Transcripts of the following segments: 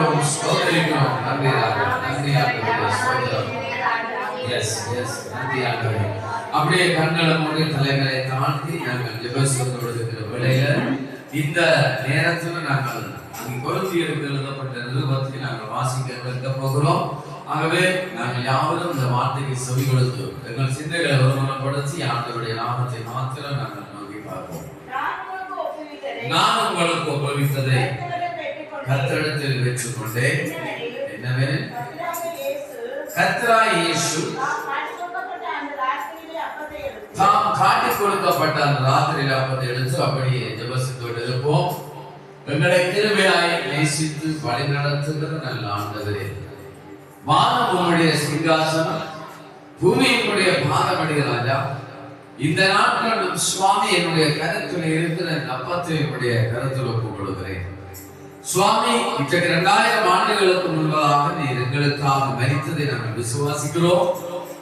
பாராட்டுகிறோம் ஸ்தோத்திரிக்கிறோம் நன்றி. நன்றி ஆண்டவரே. ஸ்தோத்திரம் எஸ் எஸ் நன்றி ஆண்டவரே அப்படியே கண்களை மூடி தலைகளை தாழ்த்தி நாங்கள் ஜெபசம் கொடுக்கிற வேளையில இந்த நேரத்துல நாங்கள் அங்கு கொருந்தியருக்கு எழுதப்பட்ட நிருபத்தை நாங்கள் வாசிக்க கேட்க போகிறோம். ஆகவே நாங்கள் யாவரும் இந்த வார்த்தைக்கு செவி கொடுத்து எங்கள் சிந்தைகளை ஒருமனப்படுத்தி ஆண்டவருடைய நாமத்தை மாத்திரம் நாங்கள் நோக்கி பார்ப்போம். நான் உங்களுக்கு ஒப்புவித்ததை கத்தரிடத்தில் பெற்றுக்கொண்டேன் என்னவே? கத்ரா இயேசு தாம் காட்டிக் கொடுக்கப்பட்ட அந்த ராத்திரியில் அப்பத்தை எடுத்து அப்படியே ஜபசித்தோடு இருப்போம் எங்களை திருமையாய் நேசித்து வழி நடத்துகிற நல்ல ஆண்டவரே. வானம் உங்களுடைய சிங்காசனம் பூமி என்னுடைய பாதமடி ராஜா. இந்த நாட்கள் சுவாமி என்னுடைய கருத்தில் இருக்கிற அப்பத்தை என்னுடைய கருத்தில் ஒப்புக் கொள்கிறேன் சுவாமி இத்தகைய இரண்டாயிரம் ஆண்டுகளுக்கு முன்பதாக நீர் எங்களுக்காக மரித்ததை நாங்கள் விசுவாசிக்கிறோம்.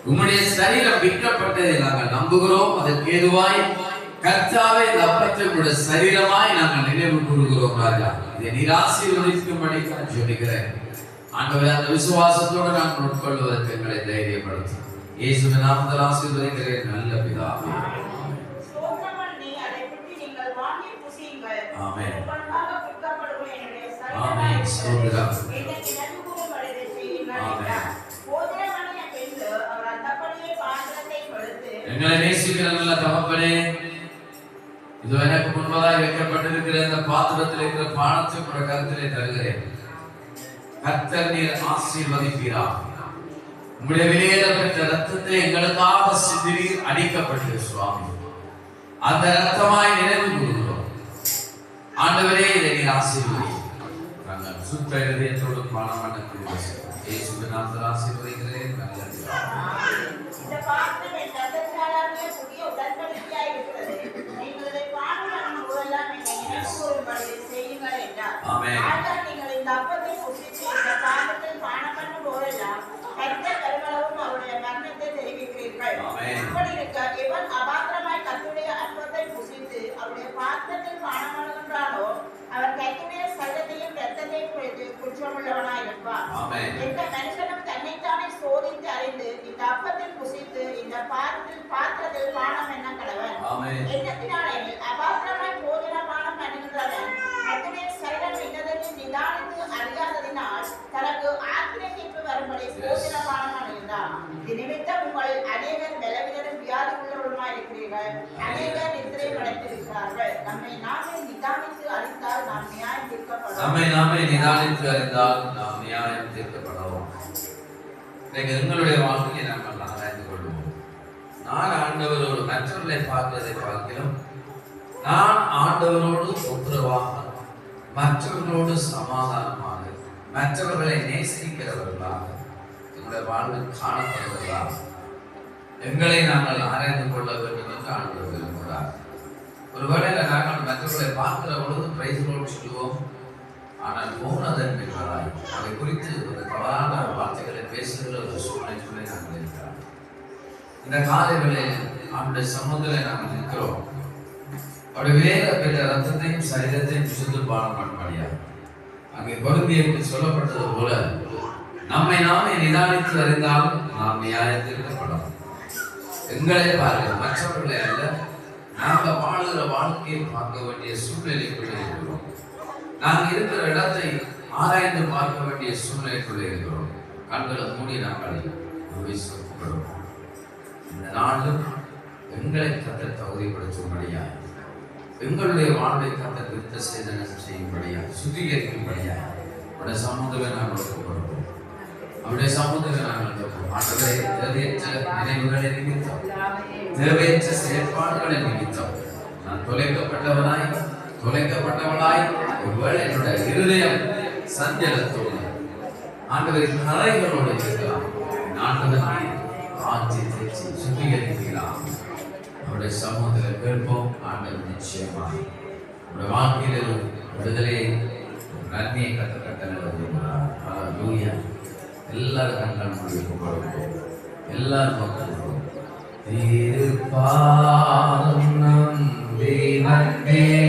உம்முடைய சரீரம் விற்கப்பட்டதை நாங்கள் நம்புகிறோம். அதற்கு ஏதுவாய் கர்த்தாவை இந்த அப்பத்தை உடைய சரீரமாய் நாங்கள் நினைவு கூறுகிறோம் ராஜா. இதை நீர் ஆசீர்வதிக்கும்படி நான் சொல்லுகிறேன் ஆண்டவரே அந்த விசுவாசத்தோடு நாங்கள் உட்கொள்வதற்கு எங்களை தைரியப்படுத்தும் இயேசுவின் நாமத்தில் ஆசீர்வதிக்கிறேன். நல்ல பிதாவே. ஆமென். ஸ்தோத்திரம். எங்களை நேசிக்கிற நல்ல தகப்பனே இது எனக்கு முன்பதாக வைக்கப்பட்டிருக்கிற இந்த பாத்திரத்தில் இருக்கிற பானத்தை உடைய கருத்திலே தருகிறேன். கர்த்தர் நீர் ஆசீர்வதிப்பீரா. உங்களுடைய வெளியேறப்பட்ட ரத்தத்தை எங்களுக்காக சிந்திரி அடிக்கப்பட்டது சுவாமி. அந்த ரத்தமாய் நினைவு கூறுகிறோம். ஆண்டவரே இதை நீர் ஆசீர்வதி சுத்த இதயத்தோடு பானம் பண்ண இயேசுவின் நாமத்தில் ஆசீர்வதிக்கிறேன். இந்த பாத்திரத்தில் பானம் அவருடைய. ஆமென். இப்படி இருக்க, குறித்து குற்றமுள்ளவனாய் இருப்பான். எந்த மனுஷனும் தன்னைத்தானே சோதித்து அறிந்து இந்த அப்பத்தில் புசித்து இந்த பாத்திரத்தில் பாத்திரத்தில் பானம் என்ன கடவன் ஆமென். எண்ணத்தினாலெனில் அபாத்திரமாய் போஜனபானம் பண்ணுகின்றவன் கர்த்தருடைய சரீரம் இன்னதென்று நிதானித்து அறியாததினால் தனக்கு ஆக்கினை தீர்ப்பு வரும்படி அடைந்தார் இது நிமித்தம் உங்களில் அநேகர் பலவீனரும் வியாதி உள்ளவர்களுமாய் இருக்கிறீர்கள் அநேகர் நித்திரை படைத்திருக்கிறார்கள் நம்மை நாமே நிதானித்து அறிந்தால் நாம் நியாயம் தீர்க்கப்படும் நம்மை நாமே நிதானித்து அறிந்தால் நாம் நியாயம் தீர்க்கப்படவும் இன்னைக்கு எங்களுடைய வாழ்க்கையை நாங்கள் ஆராய்ந்து கொள்வோம். நான் ஆண்டவரோடு மற்றவர்களை பார்ப்பதை பார்க்கிறோம். நான் ஆண்டவரோடு ஒப்புரவாக மற்றவர்களோடு சமாதானமாக மற்றவர்களை நேசிக்கிறவர்களாக எங்களுடைய வாழ்வில் காணப்படுவதாக எங்களை நாங்கள் ஆராய்ந்து கொள்ள வேண்டும் என்று ஆண்டவர் விரும்புகிறார். ஒருவேளை நாங்கள் மற்றவர்களை பார்க்கிற பொழுது பிரைஸ்களோடு சொல்லுவோம். ஆனால் மௌனதன் என்பதாய் அதை குறித்து ஒரு தவறான வார்த்தைகளை பேசுகிற ஒரு சூழ்நிலை நாங்கள் இருக்கிறோம். இந்த காலை அவனுடைய சமூகத்தில் நாங்கள் நிற்கிறோம் அவருடைய வேக பெற்ற ரத்தத்தையும் சரீரத்தையும் சுத்து பானம் பண்ணும்படியா அங்கே பொருந்தியருக்கு சொல்லப்பட்டது போல நம்மை நாமே நிதானித்து அறிந்தால் நாம் நியாயத்திற்கப்படும் எங்களை பாருங்கள் மற்றவர்களை அல்ல நாங்கள் வாழுகிற வாழ்க்கையை பார்க்க வேண்டிய சூழ்நிலைக்குள்ளே இருக்கிறோம். நாங்கள் இருக்கிற இடத்தை ஆராய்ந்து பார்க்க வேண்டிய சூழ்நிலைக்குள்ளே இருக்கிறோம். கண்களை மூடி நாங்கள் விசுவப்படுவோம் இந்த நாளும் எங்களை கத்த தகுதிப்படுத்தும்படியா? எங்களுடைய வாழ்வை கத்த திருத்த சேதனம் செய்யும்படியா? சுத்திகரிக்கும்படியா? அவருடைய சமூகத்தில் நாங்கள் ஒப்புக்கொள்வோம் அவருடைய சமூகத்தில் நாங்கள் ஒப்புக்கொள்வோம் நினைவுகளை நிமித்தம் தேவையற்ற செயற்பாடுகளை நிமித்தம். நான் தொலைக்கப்பட்டவனாய் தொலைக்கப்பட்டவனாய் ஒருவேளை என்னுடைய இருதயம் சஞ்சலத்தோடு ஆண்டவரின் கரைகளோடு இருக்கலாம். ஆண்டவர் ஆட்சி தேர்ச்சி சுத்திகரிக்கிறார் அவருடைய சமூகத்தில் கேட்போம் ஆண்டவர் நிச்சயமாக அவருடைய வாழ்க்கையில் ஒரு விடுதலையை நன்மையை கட்ட விரும்புகிறார் எல்லாரும் கண்கள் முடிவு கொடுப்போம் எல்லாரும் கொடுப்போம் திருப்பாதம் நம்பி வந்தேன்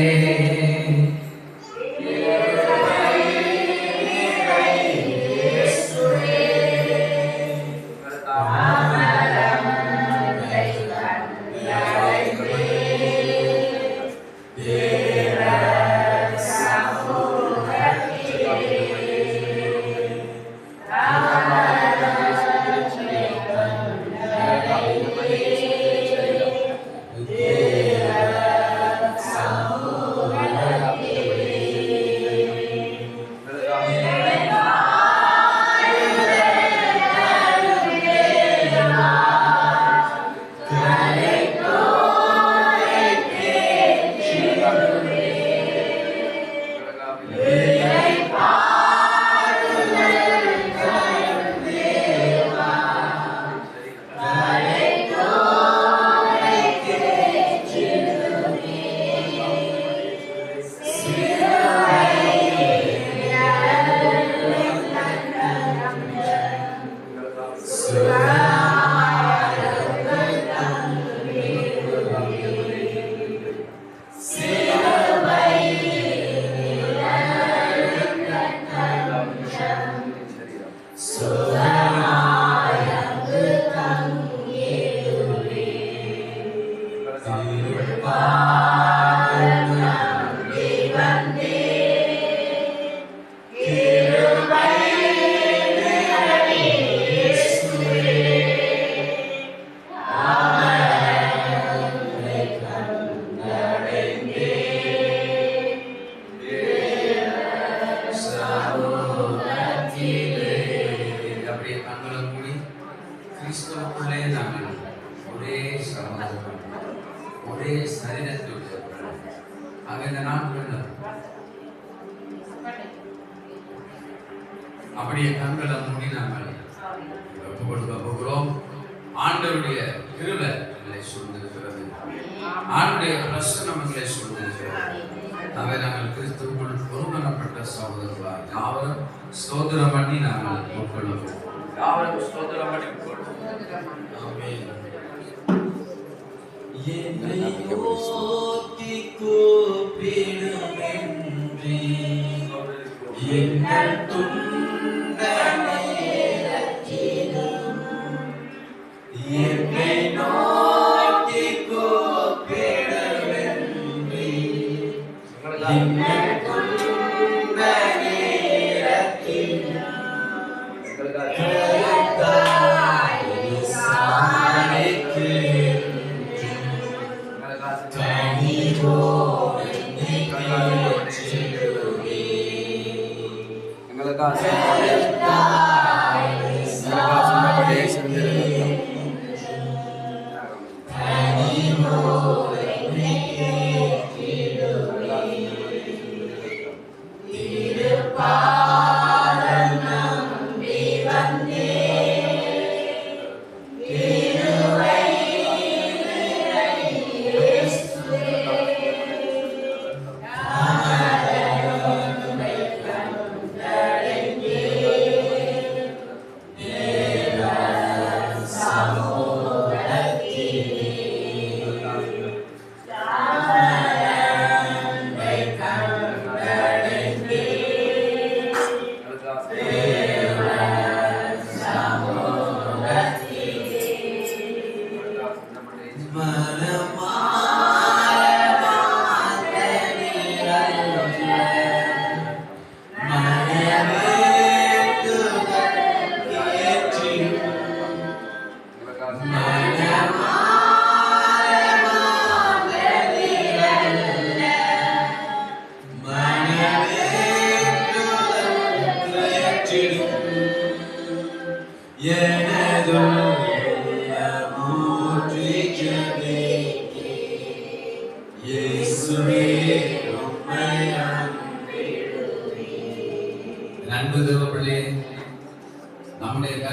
அப்படியே கண்களை மூடி நாங்கள் ஒப்பு கொடுக்க போகிறோம். ஆண்டவருடைய கிருபை எங்களை சூழ்ந்திருக்கிறது. ஆண்டுடைய பிரசனம் எங்களை சூழ்ந்திருக்கிறது. அவை நாங்கள் கிறிஸ்துவுக்குள் ஒருமனப்பட்ட சகோதரர்களாக யாவரும் ஸ்தோத்திரம் பண்ணி நாங்கள் உட்கொள்ளுவோம் யாவரும் ஸ்தோத்திரம் பண்ணி உட்கொள்வோம் என்னை கூப்பிடுமென்றே, எங்கள் துன்ப Amen.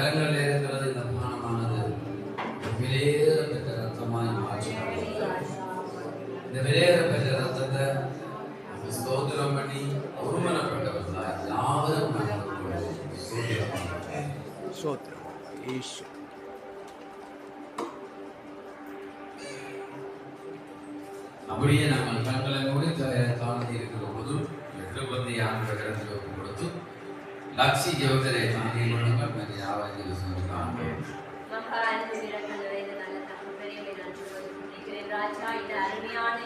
கரங்களில் இருக்கிறது இந்த பானமானது விலையேறப்பட்ட ரத்தமாய் மாற்றப்படும் இந்த விலையேறப்பட்ட ரத்தத்தை ஸ்தோத்திரம் பண்ணி ஒருமனப்பட்டவர்களாக யாவரும் ஸ்தோத்திரம் ஈஸ்வரன் அப்படியே நம்ம கண்களை மூடி தாழ்த்தி இருக்கிற போது எட்டு பந்தி ஆண்டு கிடந்து கொடுத்து இரக்கம் நிறைந்த நல்ல தகப்பனே, உம்மை நன்றி சொல்லி துதிக்கிறேன் ராஜா. இந்த அருமையான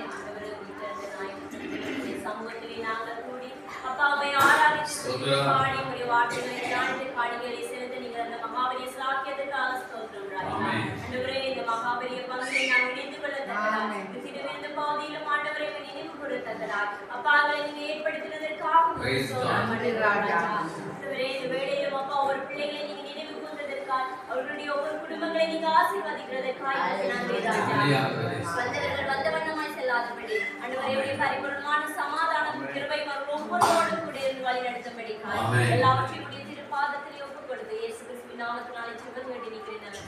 சமூகத்திலே நாங்கள் கூடி அப்பா, உம்மை ஆராதித்து ஸ்தோத்திரம். பாடி உம்முடைய வார்த்தைகளை தியானித்து காணிக்கைகளை செலுத்த நீங்கள் அந்த மகாபலிய சாக்கியத்துக்காக ஸ்தோத்திரம் ராஜா. ஆமென். ஆண்டவரே, இந்த மகாபலிய பங்கிலே நாங்கள் இணைந்து கொள்ளத்தக்கதாய், இந்த திருவிருந்த பகுதியிலும் ஆண்டவரே, உம்மை நினைவு கூறத்தக்கதாய், அப்பா, அவர்களை நீங்க ஏற்படுத்தினதற்காக உமக்கு Praise ஸ்தோத்திரம் God. பண்ணுகிறோம் ராஜா. நீங்க ஆசீர்வதிக்கிறதற்காய் நன்றி ராஜா. வந்தவர்கள் வந்த வண்ணமாய் செல்லாதபடி அன்றுவரையுடைய பரிபூர்ணமான சமாதானம் கிருபை அவர்கள் ஒவ்வொருவரோடும் கூட இருந்து வழி நடத்தும்படிக்காய் ஆமென். எல்லாவற்றையும் உடைய திருப்பாதத்திலே ஒப்புக் கொடுத்து இயேசு கிறிஸ்துவின் நாமத்தினாலே ஜெபம் வேண்டி நிற்கிறேன்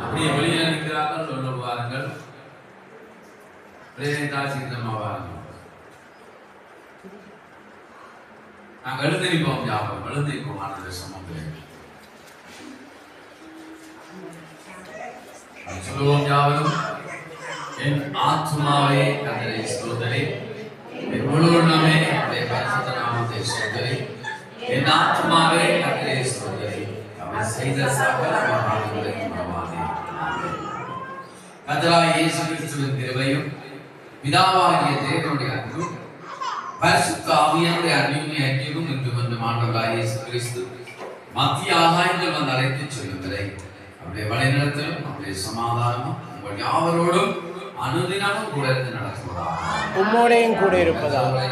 அப்படியே வெளியே நிற்கிறார்கள். சொல்ல வாருங்கள். பிரேரிதா சித்தமா வாருங்கள். நாங்கள் எழுந்திருப்போம் ஞாபகம் எழுந்திருப்போம் ஆனந்த சமத்திலே சொல்லுவோம் யாவரும். என் ஆத்மாவே கத்தரை ஸ்தோதரை என் முழு உள்ளமே அவருடைய பரிசுத்த நாமத்தை ஸ்தோதரை என் ஆத்மாவே கத்தரை ஸ்தோதரை அவர் செய்த சகல மகான்களையும் மறவாதே. கதரா இயேசு கிறிஸ்துவின் கிருபையும் பிதாவாகிய தேவனுடைய அன்பும் பரிசுத்த ஆவியானுடைய அந்நியுடைய அன்பும் என்று வந்து மாண்டவராக இயேசு கிறிஸ்து மத்திய ஆகாயங்கள் வந்து அழைத்து செல்லும் அவருடைய வழிநடத்தலும் அவருடைய சமாதானமும் உங்கள் யாவரோடும் அனுதினமும் கூட இருந்து நடத்துவதாக. உம்மோடையும் கூட இருப்பதாக.